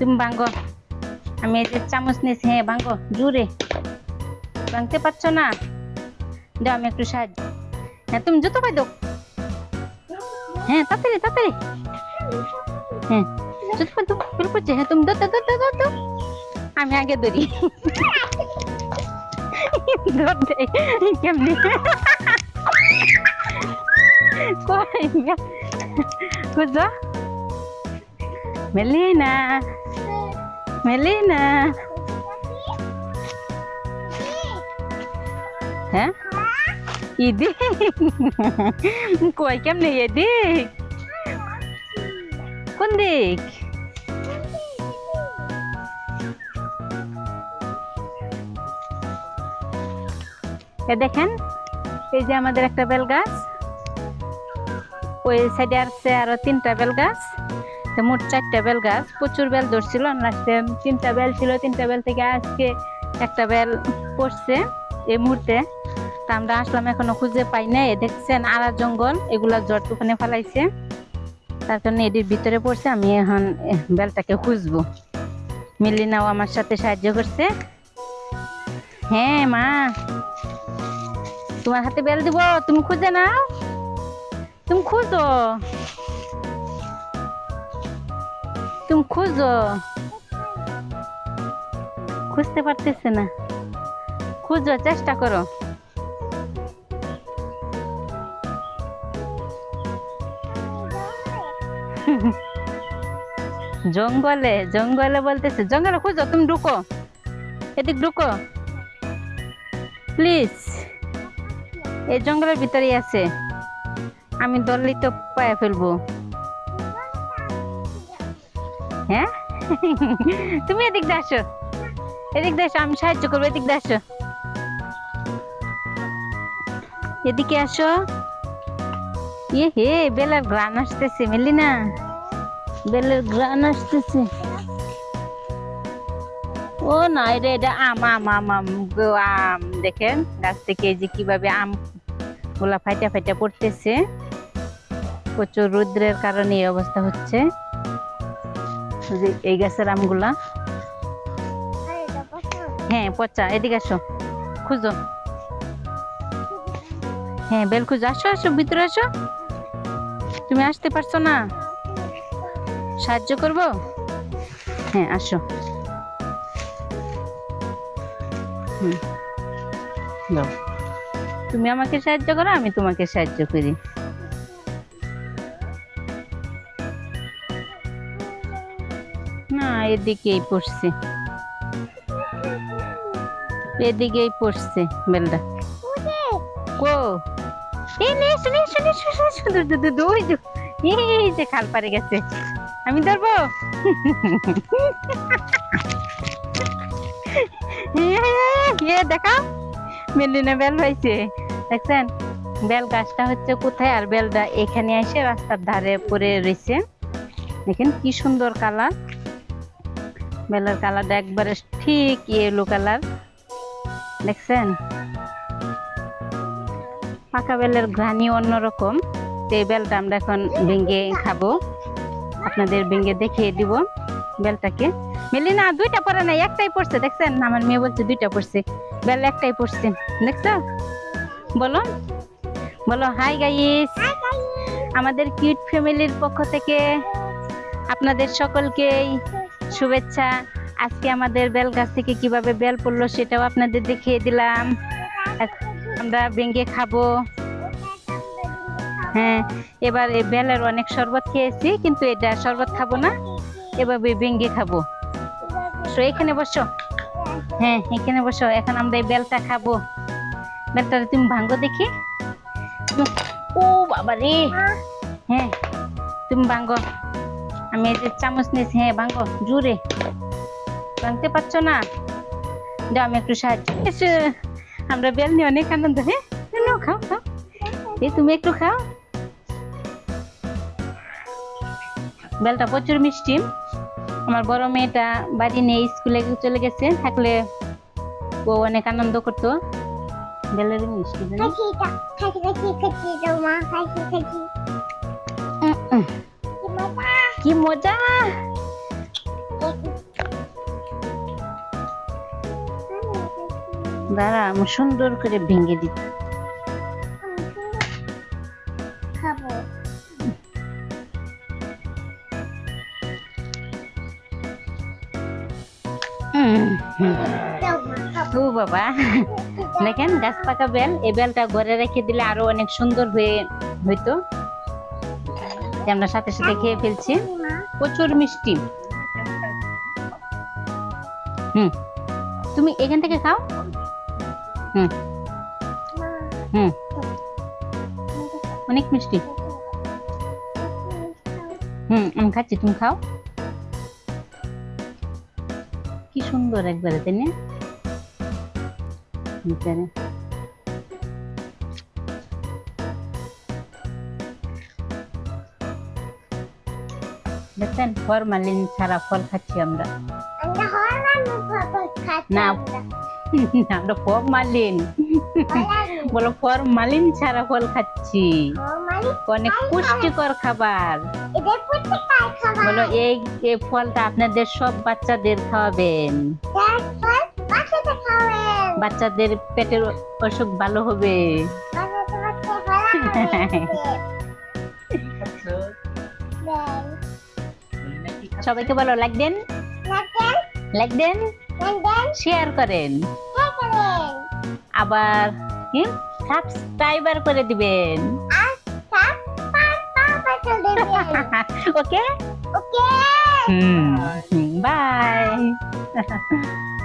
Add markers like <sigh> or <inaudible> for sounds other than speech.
তুমি ভাঙ্গো আমি এই যে চামচ নিয়েছি হ্যাঁ ভাঙ্গো জুড়ে ভাঙতে পারছ না দাও আমি একটু সাহায্য হ্যাঁ তুমি জুতো পাই দাও হ্যাঁ তাড়াতাড়ি তাড়াতাড়ি হ্যাঁ জুতো পাই দাও ফেল করছে হ্যাঁ তুমি দাও দাও দাও আমি আগে ধরি ধর কেমনি কই কুজো মেলিনা মেলিনা হ্যাঁ ইদি কই কেমনে এদিক কোন দিক এ দেখেন এই যে আমাদের একটা বেল গাছ ওই সাইডে আছে আরও তিনটা বেল গাছ তো মোট চারটা বেল গাছ, প্রচুর বেল ধরছিল লাস্টে তিনটা বেল ছিল, তিনটা বেল থেকে আজকে একটা বেল পড়ছে এই মুহূর্তে। তা আমরা আসলাম এখনও খুঁজে পাই না এ দেখছেন আড়া জঙ্গল, এগুলা জ্বর তুফানে ফেলাইছে। তার কারণে এটির ভিতরে পড়ছে, আমি এখন বেলটাকে খুঁজবো। মিলিনাও আমার সাথে সাহায্য করছে। হ্যাঁ মা। তোমার হাতে বেল দিব, তুমি খুঁজে নাও। তুমি খুঁজো। তুমি খুঁজো। খুঁজতে পারতেছে না। খুঁজো, চেষ্টা করো। জঙ্গলে জঙ্গলে বলতেছে, জঙ্গলে খুঁজো, তুমি ঢুকো। এদিক ঢুকো। প্লিজ। এই জঙ্গলের ভিতরেই আছে। আমি দললি তো পায়ে ফেলব। হ্যাঁ? তুমি এদিক দিয়ে আসো। এদিক দিয়ে আসো, আমি সাহায্য করব, এদিক দিয়ে আসো। এদিকে আসো। ইয়ে হে, বেলার গ্রান আসতেছে মিলি না বেলের গ্রান আসতেছে। ও না এটা এটা আম আম আম আম আম। দেখেন, গাছ থেকে যে কীভাবে আমগুলা ফাইটা ফাইটা পড়তেছে। প্রচুর রৌদ্রের কারণে এই অবস্থা হচ্ছে। যে এই গাছের আমগুলা। হ্যাঁ পচা এদিকে আসো। খুঁজো। হ্যাঁ বেল খুঁজো। আসো আসো ভিতরে আসো। তুমি আসতে পারছ না। সাহায্য করব? হ্যাঁ আসো। হুম। তুমি আমাকে সাহায্য করো আমি তোমাকে সাহায্য করি। না, এদিকেই পড়ছে। এদিকেই পড়ছে বেলটা কো? খাল পারে গেছে। আমি ধরবো? এ দেখা মেলিনা বেল হয়েছে। দেখছেন? বেল গাছটা হচ্ছে কোথায়? আর বেলটা এখানে এসে রাস্তার ধারে পরে রয়েছে। দেখেন কি সুন্দর কালার। বেলের কালারটা একবারে ঠিক ইয়েলো কালার। দেখছেন? পাকা বেলের ঘ্রাণই অন্যরকম। তো এই বেলটা আমরা এখন ভেঙে খাব। আপনাদের ভেঙে দেখিয়ে দিব বেলটাকে। মিলি না দুইটা পরে নাই একটাই পড়ছে দেখছেন? আমার মেয়ে বলছে দুইটা পড়ছে বেল একটাই পড়ছে দেখছ? বলো? বলো হাই গাইস আমাদের কিউট ফ্যামিলির পক্ষ থেকে আপনাদের সকলকেই শুভেচ্ছা। আজকে আমাদের বেল গাছ থেকে কীভাবে বেল পড়ল সেটাও আপনাদের দেখিয়ে দিলাম। আমরা ভেঙে খাব। হ্যাঁ এবার এই বেলের অনেক শরবত খেয়েছি, কিন্তু এটা শরবত খাব না। এভাবে ভেঙে খাব। তো এখানে বসো। হ্যাঁ এখানে বসো। এখন আমরা এই বেলটা খাব। বেলটা তুমি ভাঙ্গো দেখি। ও বাবা রে হ্যাঁ তুমি ভাঙ্গো আমি এই যে চামচ নিয়েছি হ্যাঁ ভাঙ্গো জুড়ে ভাঙতে পারছ না? দাও, আমি একটু সাহায্য আমরা বেল নিয়ে অনেক আনন্দ হ্যাঁ? খাও খাও। এই তুমি একটু খাও। বেলটা প্রচুর মিষ্টি। আমার বড় মেয়েটা বাড়ি নিয়ে স্কুলে চলে গেছে, থাকলে ও অনেক আনন্দ করতো। বেলের মিষ্টি? কি মজা দাঁড়া আমি সুন্দর করে ভেঙে দিত খাব ও বাবা দেখেন গাছ পাকা বেল এই বেলটা ঘরে রেখে দিলে আরও অনেক সুন্দর হয়ে হইতো। আমরা সাথে সাথে খেয়ে ফেলছি। প্রচুর মিষ্টি। হুম। তুমি এখান থেকে খাও। হুম। হুম। অনেক মিষ্টি। হুম, আমি খাচ্ছি, তুমি খাও। কি সুন্দর একবারে, তাই না? দেখছেন ফরমালিন ছাড়া ফল খাচ্ছি আমরা না। আমরা। ফরমালিন বলো ফরমালিন ছাড়া ফল খাচ্ছি অনেক পুষ্টিকর খাবার। বলো এই এই ফলটা আপনাদের সব বাচ্চাদের খাওয়াবেন। বাচ্চাদের পেটের অসুখ ভালো হবে <laughs> সবাইকে বলো লাইক দেন। লাইক দেন। শেয়ার করেন। আবার কি সাবস্ক্রাইবার করে দিবেন। <laughs> ওকে ওকে হুম বাই <laughs>